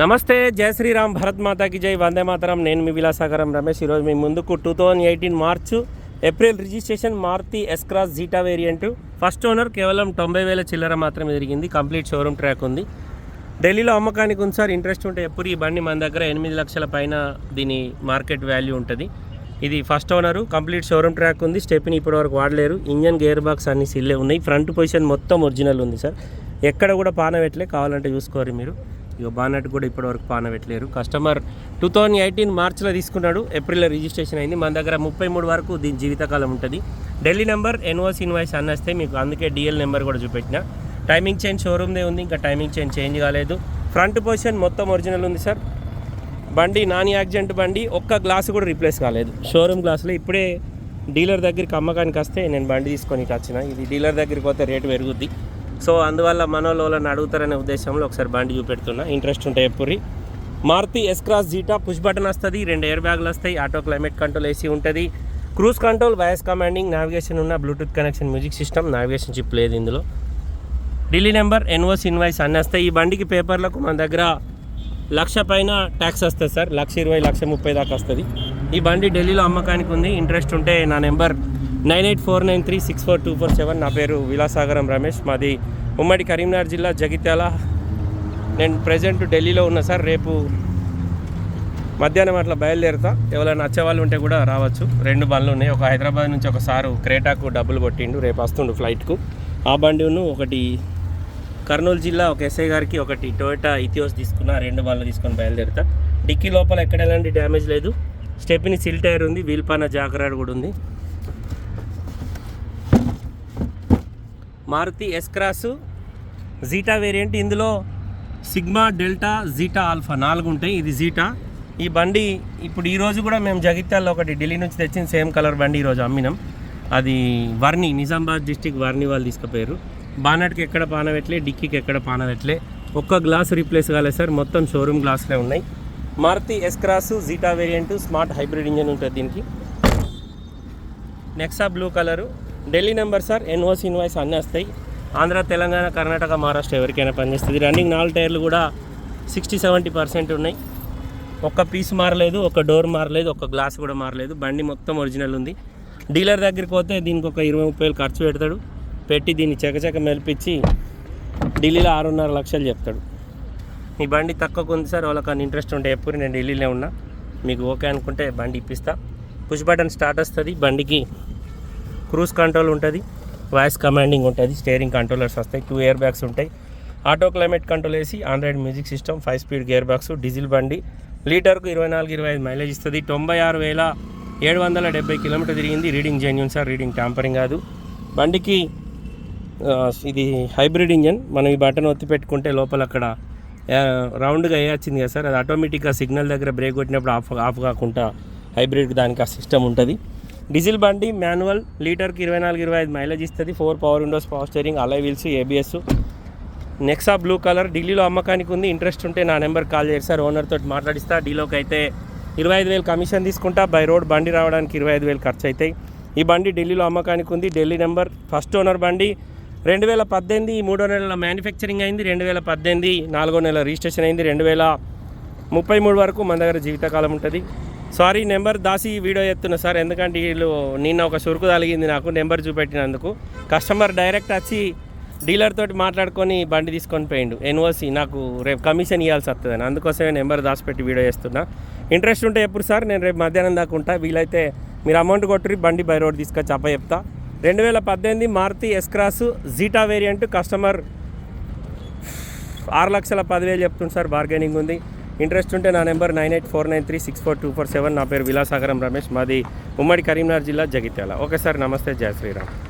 నమస్తే జయ శ్రీరామ్ భరత్ మాతాకి జై వందే మాతరం. నేను మీ విలాసాగరం రమేష్. ఈరోజు మీ ముందుకు two thousand eighteen March April registration Maruti S Cross Zeta variant first owner కేవలం తొంభై వేల చిల్లర మాత్రమే జరిగింది. కంప్లీట్ షోరూమ్ ట్రాక్ ఉంది. ఢిల్లీలో అమ్మకానికి ఉంది సార్. ఇంట్రెస్ట్ ఉంటే ఎప్పుడు ఈ బండి మన దగ్గర ఎనిమిది లక్షల పైన దీని మార్కెట్ వాల్యూ ఉంటుంది. ఇది first owner complete showroom track ఉంది. స్టెప్ని ఇప్పటివరకు వాడలేరు. ఇంజన్ గేర్ బాక్స్ అన్ని సిల్లే ఉన్నాయి. ఫ్రంట్ పొజిషన్ మొత్తం ఒరిజినల్ ఉంది సార్. ఎక్కడ కూడా పాన పెట్టలే కావాలంటే చూసుకోరు మీరు. ఇక బానట్ కూడా ఇప్పటివరకు పాన పెట్టలేరు కస్టమర్ టూ థౌజండ్ ఎయిటీన్ మార్చ్లో తీసుకున్నాడు. ఏప్రిల్లో రిజిస్ట్రేషన్ అయింది. మన దగ్గర ముప్పై మూడు వరకు దీని జీవితకాలం ఉంటుంది. ఢిల్లీ నెంబర్ ఎన్ఓస్ ఇన్వాయిస్ అన్నస్తే మీకు అందుకే డిఎల్ నెంబర్ కూడా చూపెట్టిన. టైమింగ్ చేంజ్ షోరూమ్దే ఉంది. ఇంకా టైమింగ్ చేంజ్ చేంజ్ కాలేదు. ఫ్రంట్ పొజిషన్ మొత్తం ఒరిజినల్ ఉంది సార్. బండి నాన్ యాక్సిడెంట్ బండి ఒక్క గ్లాస్ కూడా రీప్లేస్ కాలేదు. షోరూమ్ గ్లాసులో ఇప్పుడే డీలర్ దగ్గరికి అమ్మకానికి వస్తే నేను బండి తీసుకొని వచ్చిన. ఇది డీలర్ దగ్గరికి పోతే రేటు పెరుగుద్ది. సో అందువల్ల మనోళ్ళు వాళ్ళని అడుగుతారనే ఉద్దేశంలో ఒకసారి బండి చూపెడుతున్నా. ఇంట్రెస్ట్ ఉంటే ఎప్పుడు Maruti S Cross Zeta push button వస్తుంది రెండు ఎయిర్ బ్యాగులు వస్తాయి ఆటో క్లైమేట్ కంట్రోల్ ఏసీ ఉంటుంది. Cruise control voice commanding navigation ఉన్న bluetooth connection music system navigation chip లేదు ఇందులో. ఢిల్లీ నెంబర్ ఎన్ఓస్ ఇన్వాయిస్ అన్నీ వస్తాయి. ఈ బండికి పేపర్లకు మన దగ్గర లక్ష పైన ట్యాక్స్ వస్తుంది సార్. లక్ష ఇరవై లక్ష ముప్పై దాకా వస్తుంది. ఈ బండి ఢిల్లీలో అమ్మకానికి ఉంది. ఇంట్రెస్ట్ ఉంటే నా number nine eight four nine three six four two four seven. నా పేరు విలాసాగరం రమేష్. మాది ఉమ్మడి కరీంనగర్ జిల్లా జగిత్యాల. నేను ప్రజెంట్ ఢిల్లీలో ఉన్నా సార్. రేపు మధ్యాహ్నం అట్లా బయలుదేరుతా. ఎవరైనా నచ్చే వాళ్ళు ఉంటే కూడా రావచ్చు. రెండు బండ్లు ఉన్నాయి. ఒక హైదరాబాద్ నుంచి ఒక సారు క్రేటాకు డబ్బులు కొట్టిండు. రేపు వస్తుండు ఫ్లైట్కు. ఆ బండిను ఒకటి కర్నూలు జిల్లా ఒక ఎస్ఐ గారికి ఒకటి టొయోటా ఇథియోస్ తీసుకున్న. రెండు బండ్లు తీసుకొని బయలుదేరుతా. డిక్కీ లోపల ఎక్కడ ఎలాంటి డ్యామేజ్ లేదు. స్టెప్ని సిల్ టైర్ ఉంది. వీల్ పైన కూడా ఉంది. Maruti S cross Zeta variant ఇందులో సిగ్మా డెల్టా జీటా ఆల్ఫా నాలుగు ఉంటాయి. ఇది జీటా ఈ బండి ఇప్పుడు ఈరోజు కూడా మేము జగిత్యాల్లో ఒకటి ఢిల్లీ నుంచి తెచ్చిన సేమ్ కలర్ బండి ఈరోజు అమ్మినాం. అది వర్ణి నిజామాబాద్ డిస్టిక్ వర్ణి వాళ్ళు తీసుకుపోయారు. బానట్కి ఎక్కడ పానవెట్లే డిక్కీకి ఎక్కడ పానవెట్లే. ఒక్క గ్లాస్ రీప్లేస్ కాలేదు సార్. మొత్తం షోరూమ్ గ్లాస్లే ఉన్నాయి. Maruti S cross Zeta variant smart hybrid engine ఉంటుంది దీనికి. Nexa blue colour. Delhi number sir NOC invoice అన్నీ వస్తాయి ఆంధ్ర తెలంగాణ కర్ణాటక మహారాష్ట్ర ఎవరికైనా పనిచేస్తుంది. రన్నింగ్ నాలుగు టైర్లు కూడా సిక్స్టీ సెవెంటీ పర్సెంట్ ఉన్నాయి. ఒక్క పీస్ మారలేదు ఒక డోర్ మారలేదు ఒక గ్లాస్ కూడా మారలేదు. బండి మొత్తం ఒరిజినల్ ఉంది. డీలర్ దగ్గరికి పోతే దీనికి ఒక ఇరవై ముప్పై వేలు ఖర్చు పెడతాడు. పెట్టి దీన్ని చకచక మెలిపించి ఢిల్లీలో ఆరున్నర లక్షలు చెప్తాడు. ఈ బండి తక్కువ ఉంది సార్ వాళ్ళకి ఇంట్రెస్ట్ ఉంటే ఎప్పుడు నేను ఢిల్లీలో ఉన్నా. మీకు ఓకే అనుకుంటే బండి ఇప్పిస్తా. పుష్ బటన్ స్టార్ట్ వస్తుంది బండికి క్రూజ్ కంట్రోల్ ఉంటుంది వాయిస్ కమాండింగ్ ఉంటుంది స్టీరింగ్ కంట్రోలర్స్ వస్తాయి టూ ఇయర్ బ్యాగ్స్ ఉంటాయి. ఆటో క్లైమేట్ కంట్రోల్ వేసి android music system five speed gear box diesel బండి. లీటర్కు ఇరవై నాలుగు ఇరవై ఐదు మైలేజ్ ఇస్తుంది. తొంభై ఆరు వేల ఏడు వందల డెబ్బై కిలోమీటర్ తిరిగింది. Reading genuine sir reading tampering కాదు. బండికి ఇది హైబ్రిడ్ ఇంజన్. మనం ఈ బటన్ ఒత్తి పెట్టుకుంటే లోపల అక్కడ రౌండ్గా వేయచ్చింది కదా సార్ అది ఆటోమేటిక్గా సిగ్నల్ దగ్గర బ్రేక్ కొట్టినప్పుడు ఆఫ్ ఆఫ్ కాకుండా హైబ్రిడ్ దానికి ఆ సిస్టమ్ ఉంటుంది. డీజిల్ బండి మాన్యువల్ లీటర్కి ఇరవై నాలుగు ఇరవై ఐదు మైలేజ్ ఇస్తుంది. Four power windows power steering alloy wheels ABS Nexa blue colour ఢిల్లీలో అమ్మకానికి ఉంది. ఇంట్రెస్ట్ ఉంటే నా నెంబర్ కాల్ చేసి సార్. ఓనర్ తోటి మాట్లాడిస్తా. డీలోకి అయితే ఇరవై ఐదు వేలు కమిషన్ తీసుకుంటా. బై రోడ్ బండి రావడానికి ఇరవై ఐదు వేలు ఖర్చు అవుతాయి ఈ బండి ఢిల్లీలో అమ్మకానికి ఉంది. ఢిల్లీ నెంబర్. ఫస్ట్ ఓనర్ బండి రెండు వేల పద్దెనిమిది మూడో నెలల మ్యానుఫ్యాక్చరింగ్ అయింది. రెండు వేల పద్దెనిమిది నాలుగో నెల రిజిస్ట్రేషన్ అయింది. రెండు వేల ముప్పై మూడు వరకు మన దగ్గర జీవితకాలం ఉంటుంది. సారీ నెంబర్ దాసి వీడియో ఎత్తున్నా సార్. ఎందుకంటే వీళ్ళు నిన్న ఒక సురుకు తలిగింది నాకు నెంబర్ చూపెట్టినందుకు. కస్టమర్ డైరెక్ట్ వచ్చి డీలర్ తోటి మాట్లాడుకొని బండి తీసుకొని పోయిండు. ఎన్ఓసి నాకు రేపు కమిషన్ ఇవ్వాల్సి వస్తుందని. అందుకోసమే నెంబర్ దాచిపెట్టి వీడియో చేస్తున్నా. ఇంట్రెస్ట్ ఉంటే ఎప్పుడు సార్ నేను రేపు మధ్యాహ్నం దాకా ఉంటా. వీలైతే మీరు అమౌంట్ కొట్టి బండి బై రోడ్ తీసుకొచ్చి అప్ప చెప్తా. రెండు వేల పద్దెనిమిది Maruti S Cross Zeta variant customer ఆరు లక్షల పదివేలు చెప్తుంది సార్ బార్గెనింగ్ ఉంది. ఇంట్రెస్ట్ ఉంటే నా number nine eight four nine three six four two four seven. నా పేరు విలాసాగరం రమేష్. మాది ఉమ్మడి కరీంనగర్ జిల్లా జగిత్యాల. ఓకే సార్ నమస్తే. జయ శ్రీరామ్.